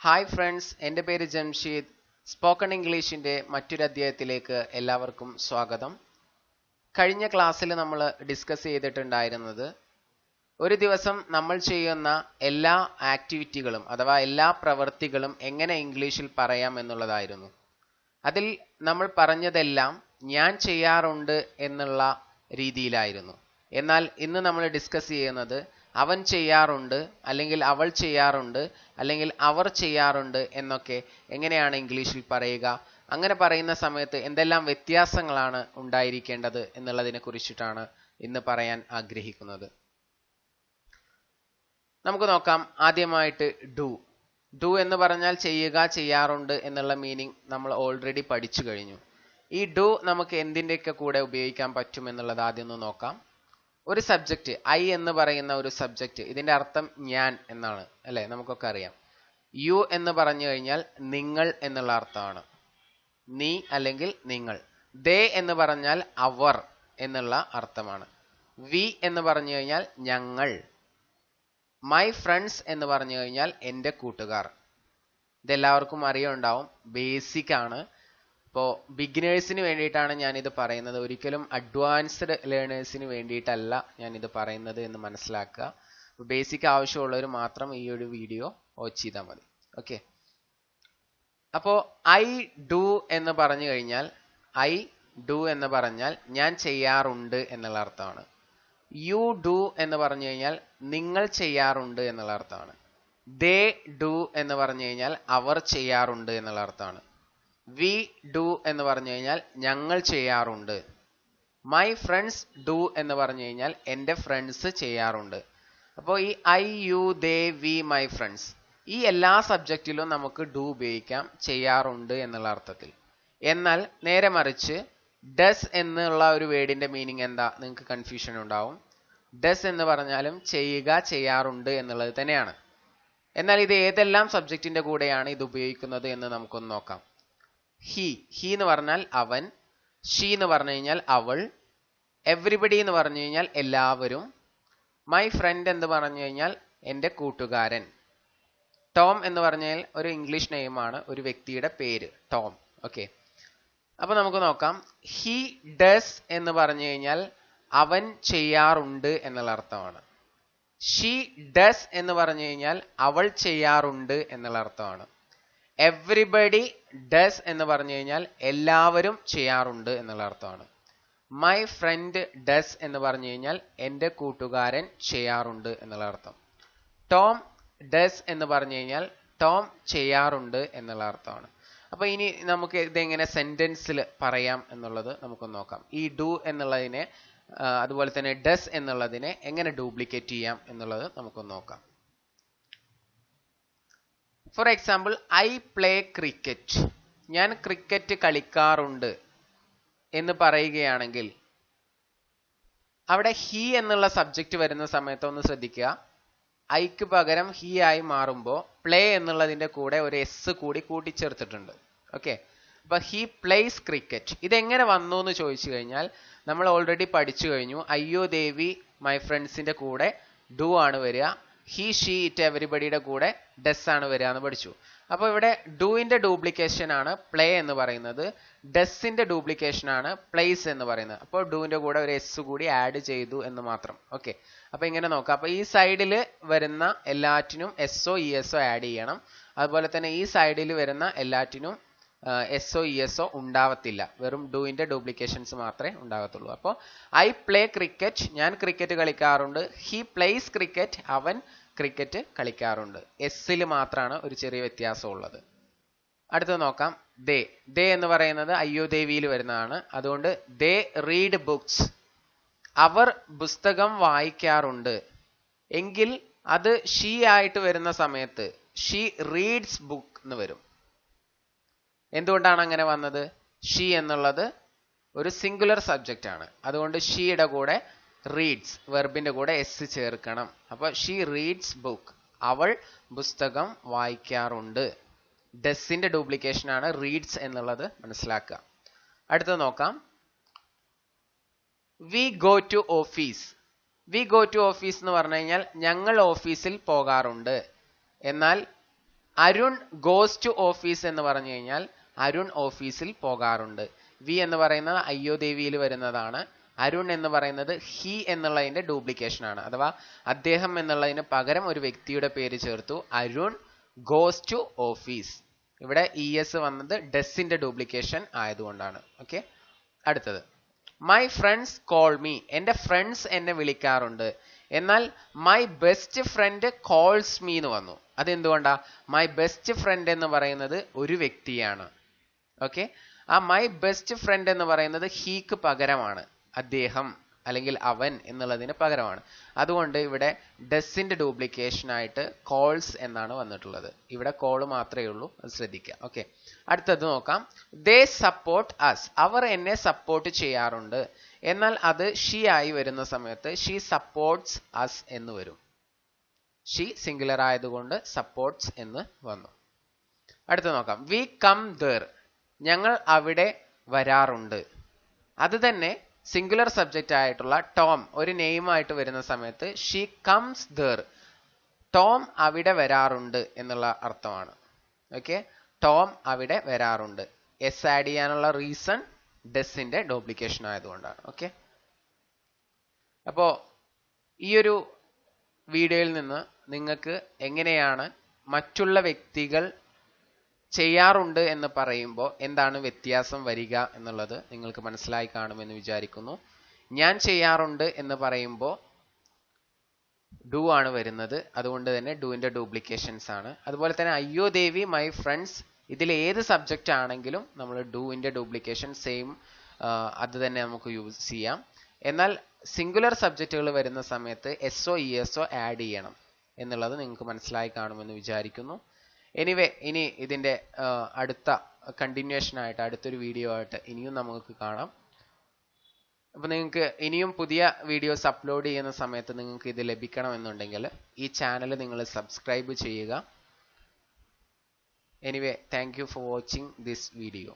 Hi friends എന്റെ പേര് Jamsheed. Spoken ഇംഗ്ലീഷിന്റെ മറ്റൊരു അധ്യായത്തിലേക്ക് എല്ലാവർക്കും സ്വാഗതം. കഴിഞ്ഞ ക്ലാസ്സിൽ നമ്മൾ ഡിസ്കസ് ചെയ്തിട്ടുണ്ടായിരുന്നത് ഒരു ദിവസം നമ്മൾ ചെയ്യുന്ന എല്ലാ ആക്ടിവിറ്റികളും അഥവാ എല്ലാ പ്രവൃത്തികളും എങ്ങനെ ഇംഗ്ലീഷിൽ പറയാം എന്നുള്ളതായിരുന്നു. അതിൽ നമ്മൾ പറഞ്ഞതെല്ലാം ഞാൻ ചെയ്യാറുണ്ട് എന്നുള്ള രീതിയിലായിരുന്നു. എന്നാൽ ഇന്ന് നമ്മൾ ഡിസ്കസ് ചെയ്യുന്നത് അവൻ ചെയ്യാറുണ്ട് അല്ലെങ്കിൽ അവൾ ചെയ്യാറുണ്ട് അല്ലെങ്കിൽ അവർ ചെയ്യാറുണ്ട് എന്നൊക്കെ എങ്ങനെയാണ് ഇംഗ്ലീഷിൽ പറയുക? അങ്ങനെ പറയുന്ന സമയത്ത് എന്തെല്ലാം വ്യത്യാസങ്ങളാണ് ഉണ്ടായിരിക്കേണ്ടത് എന്നുള്ളതിനെ കുറിച്ചിട്ടാണ് ഇന്ന് പറയാൻ ആഗ്രഹിക്കുന്നത്. നമുക്ക് നോക്കാം ആദ്യമായിട്ട് ഡു ഡു എന്ന് പറഞ്ഞാൽ ചെയ്യുക ചെയ്യാറുണ്ട് എന്നുള്ള മീനിങ് നമ്മൾ ഓൾറെഡി പഠിച്ചു കഴിഞ്ഞു. ഈ ഡു നമുക്ക് എന്തിന്റെയൊക്കെ കൂടെ ഉപയോഗിക്കാൻ പറ്റും എന്നുള്ളത് ആദ്യം ഒന്ന് നോക്കാം. ഒരു സബ്ജക്റ്റ് ഐ എന്ന് പറയുന്ന ഒരു സബ്ജക്റ്റ് ഇതിന്റെ അർത്ഥം ഞാൻ എന്നാണ് അല്ലെ? നമുക്കൊക്കെ അറിയാം. യു എന്ന് പറഞ്ഞു കഴിഞ്ഞാൽ നിങ്ങൾ എന്നുള്ള അർത്ഥമാണ്. നീ അല്ലെങ്കിൽ നിങ്ങൾ. ദേ എന്ന് പറഞ്ഞാൽ അവർ എന്നുള്ള അർത്ഥമാണ്. വി എന്ന് പറഞ്ഞു കഴിഞ്ഞാൽ ഞങ്ങൾ. മൈ ഫ്രണ്ട്സ് എന്ന് പറഞ്ഞു കഴിഞ്ഞാൽ എന്റെ കൂട്ടുകാർ. ഇതെല്ലാവർക്കും അറിയുണ്ടാവും. ബേസിക് ആണ്. ഇപ്പോൾ ബിഗിനേഴ്സിന് വേണ്ടിയിട്ടാണ് ഞാനിത് പറയുന്നത്. ഒരിക്കലും അഡ്വാൻസ്ഡ് ലേണേഴ്സിന് വേണ്ടിയിട്ടല്ല ഞാനിത് പറയുന്നത് എന്ന് മനസ്സിലാക്കുക. ബേസിക് ആവശ്യമുള്ളവർ മാത്രം ഈ ഒരു വീഡിയോ വാച്ച് ചെയ്താൽ മതി. ഓക്കെ അപ്പോൾ ഐ ഡു എന്ന് പറഞ്ഞു കഴിഞ്ഞാൽ ഐ ഡു എന്ന് പറഞ്ഞാൽ ഞാൻ ചെയ്യാറുണ്ട് എന്നുള്ള അർത്ഥമാണ്. യു ഡു എന്ന് പറഞ്ഞു കഴിഞ്ഞാൽ നിങ്ങൾ ചെയ്യാറുണ്ട് എന്നുള്ള അർത്ഥമാണ്. ദേ ഡു എന്ന് പറഞ്ഞു കഴിഞ്ഞാൽ അവർ ചെയ്യാറുണ്ട് എന്നുള്ള അർത്ഥമാണ്. വി ഡു എന്ന് പറഞ്ഞു കഴിഞ്ഞാൽ ഞങ്ങൾ ചെയ്യാറുണ്ട്. മൈ ഫ്രണ്ട്സ് ഡു എന്ന് പറഞ്ഞു കഴിഞ്ഞാൽ എന്റെ ഫ്രണ്ട്സ് ചെയ്യാറുണ്ട്. അപ്പോൾ ഈ I you they we my friends ഈ എല്ലാ സബ്ജക്റ്റിലും നമുക്ക് ഡു ഉപയോഗിക്കാം ചെയ്യാറുണ്ട് എന്നുള്ള അർത്ഥത്തിൽ. എന്നാൽ നേരെ മറിച്ച് ഡസ് എന്നുള്ള ഒരു വേർഡിന്റെ മീനിങ് എന്താ? നിങ്ങൾക്ക് കൺഫ്യൂഷൻ ഉണ്ടാവും. ഡസ് എന്ന് പറഞ്ഞാലും ചെയ്യുക ചെയ്യാറുണ്ട് എന്നുള്ളത് തന്നെയാണ്. എന്നാൽ ഇത് ഏതെല്ലാം സബ്ജക്റ്റിന്റെ കൂടെയാണ് ഇത് ഉപയോഗിക്കുന്നത് എന്ന് നമുക്കൊന്ന് നോക്കാം. ഹി ഹി എന്ന് പറഞ്ഞാൽ അവൻ ഷീ എന്ന് പറഞ്ഞു കഴിഞ്ഞാൽ അവൾ എവ്രിബഡി എന്ന് പറഞ്ഞു കഴിഞ്ഞാൽ എല്ലാവരും മൈ ഫ്രണ്ട് എന്ന് പറഞ്ഞു കഴിഞ്ഞാൽ എന്റെ കൂട്ടുകാരൻ. ടോം എന്ന് പറഞ്ഞാൽ ഒരു ഇംഗ്ലീഷ് നെയിമാണ് ഒരു വ്യക്തിയുടെ പേര് ടോം ഓക്കെ അപ്പൊ നമുക്ക് നോക്കാം. ഹി ഡസ് എന്ന് പറഞ്ഞു കഴിഞ്ഞാൽ അവൻ ചെയ്യാറുണ്ട് എന്നുള്ള അർത്ഥമാണ്. ഷീ ഡസ് എന്ന് പറഞ്ഞു കഴിഞ്ഞാൽ അവൾ ചെയ്യാറുണ്ട് എന്നുള്ള അർത്ഥമാണ്. എവ്രിബഡി ഡസ് എന്ന് പറഞ്ഞു കഴിഞ്ഞാൽ എല്ലാവരും ചെയ്യാറുണ്ട് എന്നുള്ള അർത്ഥമാണ്. മൈ ഫ്രണ്ട് ഡസ് എന്ന് പറഞ്ഞു കഴിഞ്ഞാൽ എന്റെ കൂട്ടുകാരൻ ചെയ്യാറുണ്ട് എന്നുള്ള അർത്ഥം. ടോം ഡസ് എന്ന് പറഞ്ഞു കഴിഞ്ഞാൽ ടോം ചെയ്യാറുണ്ട് എന്നുള്ള അർത്ഥമാണ്. അപ്പൊ ഇനി നമുക്ക് ഇതെങ്ങനെ സെന്റൻസിൽ പറയാം എന്നുള്ളത് നമുക്ക് നോക്കാം. ഈ ഡു എന്നുള്ളതിനെ അതുപോലെ തന്നെ ഡസ് എന്നുള്ളതിനെ എങ്ങനെ ഡ്യൂപ്ലിക്കേറ്റ് ചെയ്യാം എന്നുള്ളത് നമുക്ക് നോക്കാം. For example I play cricket ഞാൻ ക്രിക്കറ്റ് കളിക്കാറുണ്ട് എന്ന് പറയുകയാണെങ്കിൽ അവിടെ ഹി എന്നുള്ള സബ്ജക്റ്റ് വരുന്ന സമയത്ത് ഒന്ന് ശ്രദ്ധിക്കുക. ഐക്ക് പകരം ഹി ആയി മാറുമ്പോൾ പ്ലേ എന്നുള്ളതിന്റെ കൂടെ ഒരു എസ് കൂടി കൂട്ടിച്ചേർത്തിട്ടുണ്ട്. ഓക്കെ അപ്പോൾ ഹി പ്ലേസ് ക്രിക്കറ്റ് ഇതെങ്ങനെ വന്നു എന്ന് ചോദിച്ചു കഴിഞ്ഞാൽ നമ്മൾ ഓൾറെഡി പഠിച്ചു കഴിഞ്ഞു. അയ്യോ ദേവി മൈ ഫ്രണ്ട്സിന്റെ കൂടെ ഡു ആണ് വരിക. ഹി ഷീ ഇറ്റ് എവരിബഡിയുടെ കൂടെ ഡസ് ആണ് വരിക എന്ന് പഠിച്ചു. അപ്പോൾ ഇവിടെ ഡൂയിന്റെ ഡ്യൂപ്ലിക്കേഷൻ ആണ് പ്ലേ എന്ന് പറയുന്നത്. ഡസിന്റെ ഡ്യൂപ്ലിക്കേഷൻ ആണ് പ്ലേസ് എന്ന് പറയുന്നത്. അപ്പോൾ ഡൂവിന്റെ കൂടെ ഒരു എസ് കൂടി ആഡ് ചെയ്തു എന്ന് മാത്രം. ഓക്കെ അപ്പോൾ ഇങ്ങനെ നോക്കാം. അപ്പോൾ ഈ സൈഡിൽ വരുന്ന എല്ലാറ്റിനും S or E S or add ചെയ്യണം. അതുപോലെ തന്നെ ഈ സൈഡിൽ വരുന്ന എല്ലാറ്റിനും S or E S or ഉണ്ടാവത്തില്ല. വെറും ഡൂവിന്റെ ഡ്യൂപ്ലിക്കേഷൻസ് മാത്രമേ ഉണ്ടാകത്തുള്ളൂ. അപ്പോൾ ഐ പ്ലേ ക്രിക്കറ്റ് ഞാൻ ക്രിക്കറ്റ് കളിക്കാറുണ്ട്. ഹി പ്ലേസ് ക്രിക്കറ്റ് അവൻ ക്രിക്കറ്റ് കളിക്കാറുണ്ട്. എസ്സിൽ മാത്രമാണ് ഒരു ചെറിയ വ്യത്യാസം ഉള്ളത് അടുത്തത് നോക്കാം. ദേ. ദേ എന്ന് പറയുന്നത് അയ്യോ ദേവിയിൽ വരുന്നതാണ്. അതുകൊണ്ട് ദേ റീഡ് ബുക്സ് അവർ പുസ്തകം വായിക്കാറുണ്ട്. എങ്കിൽ അത് ഷീ ആയിട്ട് വരുന്ന സമയത്ത് ഷീ റീഡ്സ് ബുക്ക് എന്ന് വരും. എന്തുകൊണ്ടാണ് അങ്ങനെ വന്നത്? ഷീ എന്നുള്ളത് ഒരു സിംഗുലർ സബ്ജക്റ്റ് ആണ്. അതുകൊണ്ട് ഷീയുടെ കൂടെ റീഡ്സ് വെർബിന്റെ കൂടെ എസ് ചേർക്കണം. അപ്പൊ ഷീ റീഡ്സ് ബുക്ക് അവൾ പുസ്തകം വായിക്കാറുണ്ട്. ഡെസിന്റെ ഡ്യൂപ്ലിക്കേഷൻ ആണ് റീഡ്സ് എന്നുള്ളത് മനസ്സിലാക്കുക. അടുത്ത നോക്കാം. We go to office we go to office എന്ന് പറഞ്ഞു കഴിഞ്ഞാൽ ഞങ്ങൾ ഓഫീസിൽ പോകാറുണ്ട്. എന്നാൽ അരുൺ ഗോസ് ടു ഓഫീസ് എന്ന് പറഞ്ഞു കഴിഞ്ഞാൽ അരുൺ ഓഫീസിൽ പോകാറുണ്ട്. വി എന്ന് പറയുന്നത് അയ്യോ ദേവിയിൽ വരുന്നതാണ്. അരുൺ എന്ന് പറയുന്നത് ഹി എന്നുള്ളതിന്റെ ഡ്യൂപ്ലിക്കേഷൻ ആണ്. അഥവാ അദ്ദേഹം എന്നുള്ളതിന് പകരം ഒരു വ്യക്തിയുടെ പേര് ചേർത്തു. അരുൺ ഗോസ് ടു ഓഫീസ് ഇവിടെ ഇ എസ് വന്നത് ഡെസിന്റെ ഡ്യൂപ്ലിക്കേഷൻ ആയതുകൊണ്ടാണ്. ഓക്കെ അടുത്തത്. മൈ ഫ്രണ്ട്സ് കോൾ മീ എന്റെ ഫ്രണ്ട്സ് എന്നെ വിളിക്കാറുണ്ട്. എന്നാൽ my best friend calls me എന്ന് വന്നു. അതെന്തുകൊണ്ടാ? മൈ ബെസ്റ്റ് ഫ്രണ്ട് എന്ന് പറയുന്നത് ഒരു വ്യക്തിയാണ്. ഓക്കെ ആ മൈ ബെസ്റ്റ് ഫ്രണ്ട് എന്ന് പറയുന്നത് ഹീക്ക് പകരമാണ്. അദ്ദേഹം അല്ലെങ്കിൽ അവൻ എന്നുള്ളതിന് പകരമാണ്. അതുകൊണ്ട് ഇവിടെ ഡെസിന്റെ ഡ്യൂപ്ലിക്കേഷൻ ആയിട്ട് കോൾസ് എന്നാണ് വന്നിട്ടുള്ളത്. ഇവിടെ കോൾ മാത്രമേ ഉള്ളൂ. അത് ശ്രദ്ധിക്കുക. ഓക്കെ അടുത്തത് നോക്കാം. ദേ സപ്പോർട്ട് അസ് അവർ എന്നെ സപ്പോർട്ട് ചെയ്യാറുണ്ട്. എന്നാൽ അത് ഷീ ആയി വരുന്ന സമയത്ത് ഷീ സപ്പോർട്ട്സ് അസ് എന്ന് വരും. ഷീ സിംഗുലർ ആയതുകൊണ്ട് സപ്പോർട്ട്സ് എന്ന് വന്നു. അടുത്ത നോക്കാം. വി കം ദർ ഞങ്ങൾ അവിടെ വരാറുണ്ട്. അത് തന്നെ സിംഗുലർ സബ്ജക്റ്റ് ആയിട്ടുള്ള ടോം ഒരു നെയിം ആയിട്ട് വരുന്ന സമയത്ത് ഷീ കംസ് ദർ ടോം അവിടെ വരാറുണ്ട് എന്നുള്ള അർത്ഥമാണ്. ഓക്കെ ടോം അവിടെ വരാറുണ്ട്. എസ് ആഡ് ചെയ്യാനുള്ള റീസൺ ഡെസിന്റെ ഡ്യൂപ്ലിക്കേഷൻ ആയതുകൊണ്ടാണ്. ഓക്കെ അപ്പോ ഈ ഒരു വീഡിയോയിൽ നിന്ന് നിങ്ങൾക്ക് എങ്ങനെയാണ് മറ്റുള്ള വ്യക്തികൾ ചെയ്യാറുണ്ട് എന്ന് പറയുമ്പോൾ എന്താണ് വ്യത്യാസം വരിക എന്നുള്ളത് നിങ്ങൾക്ക് മനസ്സിലായി കാണുമെന്ന് വിചാരിക്കുന്നു. ഞാൻ ചെയ്യാറുണ്ട് എന്ന് പറയുമ്പോൾ ഡു ആണ് വരുന്നത്. അതുകൊണ്ട് തന്നെ ഡുവിന്റെ ഡ്യൂപ്ലിക്കേഷൻസ് ആണ്. അതുപോലെ തന്നെ അയ്യോ ദേവി മൈ ഫ്രണ്ട്സ് ഇതിൽ ഏത് സബ്ജക്റ്റ് ആണെങ്കിലും നമ്മൾ ഡുവിന്റെ ഡ്യൂപ്ലിക്കേഷൻ സെയിം അത് തന്നെ നമുക്ക് യൂസ് ചെയ്യാം. എന്നാൽ സിംഗുലർ സബ്ജക്റ്റുകൾ വരുന്ന സമയത്ത് S O E S O add ചെയ്യണം എന്നുള്ളത് നിങ്ങൾക്ക് മനസ്സിലായി കാണുമെന്ന് വിചാരിക്കുന്നു. എനിവേ ഇനി ഇതിന്റെ അടുത്ത കണ്ടിന്യൂഷൻ ആയിട്ട് അടുത്തൊരു വീഡിയോ ആയിട്ട് ഇനിയും നമുക്ക് കാണാം. അപ്പോൾ നിങ്ങൾക്ക് ഇനിയും പുതിയ വീഡിയോസ് അപ്ലോഡ് ചെയ്യുന്ന സമയത്ത് നിങ്ങൾക്ക് ഇത് ലഭിക്കണമെന്നുണ്ടെങ്കിൽ ഈ ചാനൽ നിങ്ങൾ സബ്സ്ക്രൈബ് ചെയ്യുക. Anyway thank you for watching this video